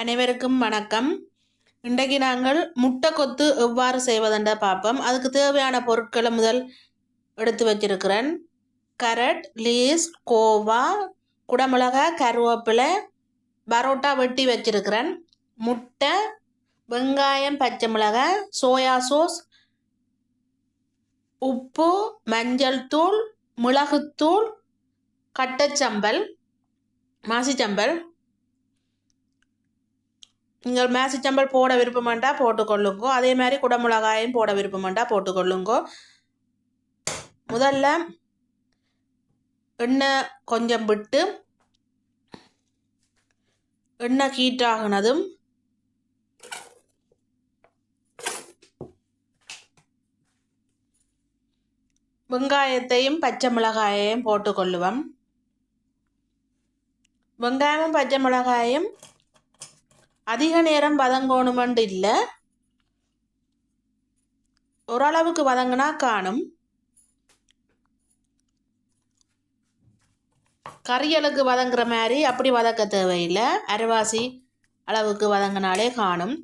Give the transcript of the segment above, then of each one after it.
அனைவருக்கும் வணக்கம். இன்றைக்கு நாங்கள் முட்டை கொத்து எவ்வாறு செய்வதென்ற பார்ப்போம். அதுக்கு தேவையான பொருட்களை முதல் எடுத்து வச்சிருக்கிறேன். கரட் லீஸ் கோவா குடமிளகாய் கருவேப்பிலை பரோட்டா வெட்டி வச்சிருக்கிறேன். முட்டை வெங்காயம் பச்சை மிளகாய் சோயா சோஸ் உப்பு மஞ்சள் தூள் மிளகுத்தூள் கட்டச்சம்பல் மாசிச்சம்பல் நீங்கள் மேசிச்சம்பல் போட விருப்பமாண்டா போட்டுக்கொள்ளுங்கோ. அதே மாதிரி குடமிளகாயும் போட விருப்பமாண்டா போட்டுக்கொள்ளுங்கோ. முதல்ல எண்ணெய் கொஞ்சம் விட்டு எண்ணெய் ஹீட் ஆகினதும் வெங்காயத்தையும் பச்சை மிளகாயையும் போட்டுக்கொள்ளுவோம். வெங்காயமும் பச்சை மிளகாயும் அதிக நேரம் வதங்கணுமெண்டு இல்லை. ஓரளவுக்கு வதங்கினா காணும். கறியலுக்கு வதங்குற மாதிரி அப்படி வதக்க தேவையில்லை. அரைவாசி அளவுக்கு வதங்கினாலே காணும்.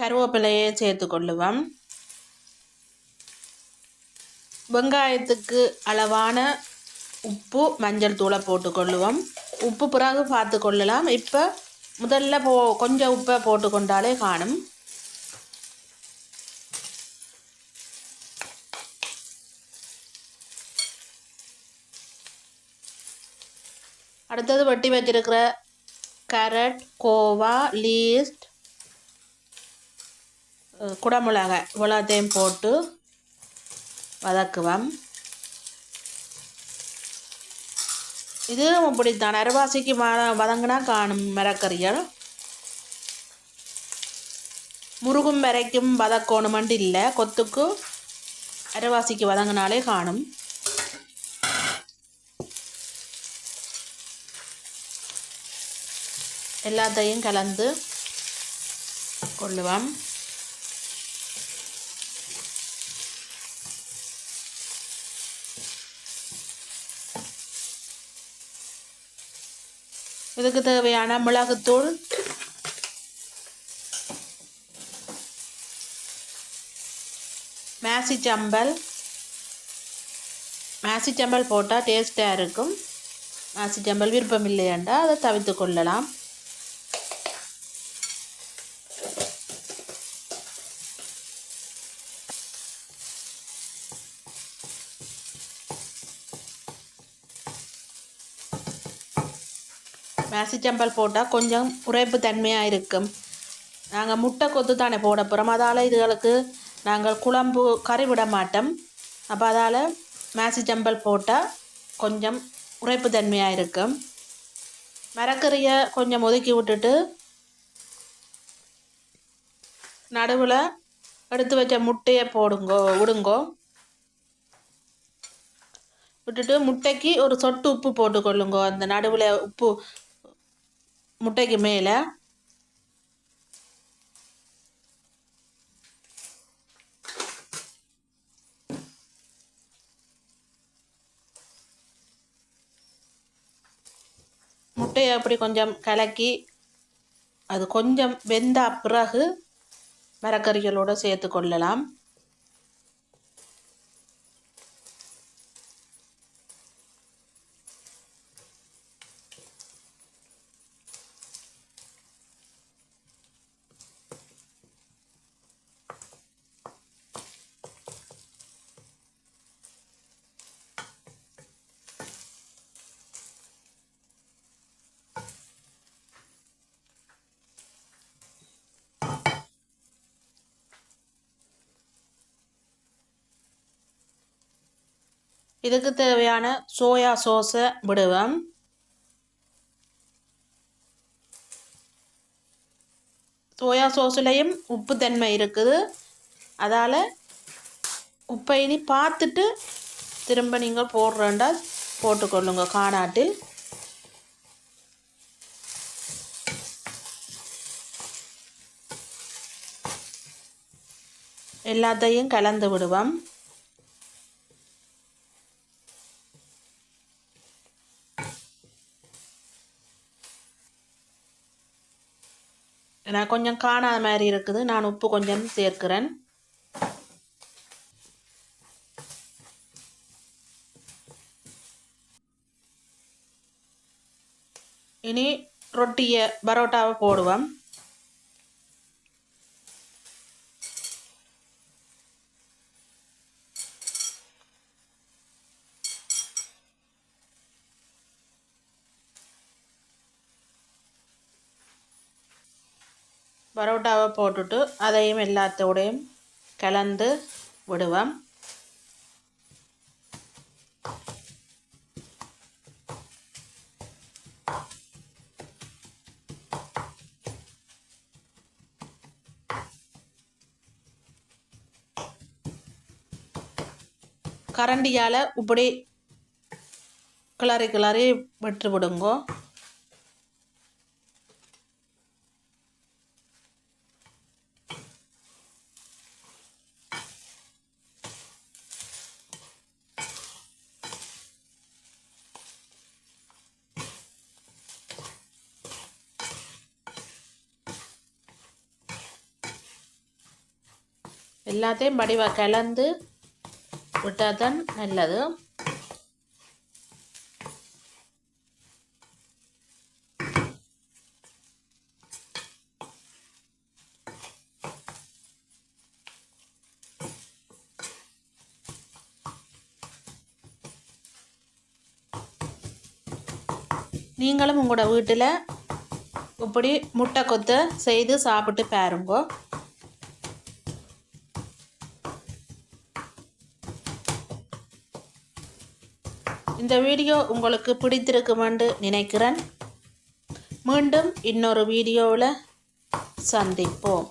கருவேப்பிலையை சேர்த்து கொள்ளுவோம். வெங்காயத்துக்கு அளவான உப்பு மஞ்சள் தூளை போட்டுக்கொள்ளுவோம். உப்பு பிறகு பார்த்து கொள்ளலாம். இப்போ முதல்ல போ கொஞ்சம் உப்பை போட்டுக்கொண்டாலே காணும். அடுத்தது வெட்டி வச்சிருக்கிற கேரட் கோவா லீஸ்ட் குடமிளகாய் இவ்வளோத்தையும் போட்டு வதக்குவோம் இதுவும் இப்படித்தான் அரைவாசிக்கு வ வதங்கினா காணும் மரக்கறிகள். முருகும் வரைக்கும் வதக்கணுமெண்டு இல்லை கொத்துக்கு அரைவாசிக்கு வதங்கினாலே காணும். எல்லாத்தையும் கலந்து கொள்ளுவோம். இதுக்கு தேவையான மிளகுத்தூள். மேசிச்சம்பல் மேசிச்சம்பல் போட்டால் டேஸ்ட்டாக இருக்கும். மேசிச்சம்பல் விருப்பம் இல்லையாண்டா அதை தவிர்த்து கொள்ளலாம். மேசிச்சம்பல் போட்டால் கொஞ்சம் உரைப்பு தன்மையாக இருக்கும். நாங்கள் முட்டை கொத்து தானே போட போகிறோம் அதால் இதுகளுக்கு நாங்கள் குழம்பு கறி விட மாட்டோம். அப்போ அதால் மேசிச்சம்பல் போட்டால் கொஞ்சம் உரைப்பு தன்மையாக இருக்கும். மரக்கறியை கொஞ்சம் ஒதுக்கி விட்டுட்டு நடுவில் எடுத்து வச்ச முட்டையை போடுங்கோ விடுங்கோ. விட்டுட்டு முட்டைக்கு ஒரு சொட்டு உப்பு போட்டுக்கொள்ளுங்கோ. அந்த நடுவில் உப்பு முட்டைக்கு மேலே. முட்டையை அப்படி கொஞ்சம் கலக்கி அது கொஞ்சம் வெந்த பிறகு மரக்கறிகளோடு சேர்த்து கொள்ளலாம். இதுக்கு தேவையான சோயா சோஸை விடுவேன் சோயா சோஸ்லேயும் உப்பு தன்மை இருக்குது. அதால் உப்பை இனி பார்த்துட்டு திரும்ப நீங்கள் போடுறேன்டா போட்டுக்கொள்ளுங்க காணாட்டு எல்லாத்தையும் கலந்து விடுவோம். கொஞ்சம் காணாத மாதிரி இருக்குது. நான் உப்பு கொஞ்சம் சேர்க்கிறேன். இனி ரொட்டியை பரோட்டாவை போடுவோம். பரோட்டாவை போட்டுட்டு அதையும் எல்லாத்தோடையும் கலந்து விடுவோம். கரண்டியால் இப்படி கிளறி கிளறி விட்டு விடுங்கோ எல்லாத்தையும் வடிவாக கலந்து விட்டால் தான் நல்லது. நீங்களும் உங்களோட வீட்டில் இப்படி முட்டை கொத்த செய்து சாப்பிட்டு பாருங்கோ. இந்த வீடியோ உங்களுக்கு பிடித்திருக்குமென்று நினைக்கிறேன். மீண்டும் இன்னொரு வீடியோவில் சந்திப்போம்.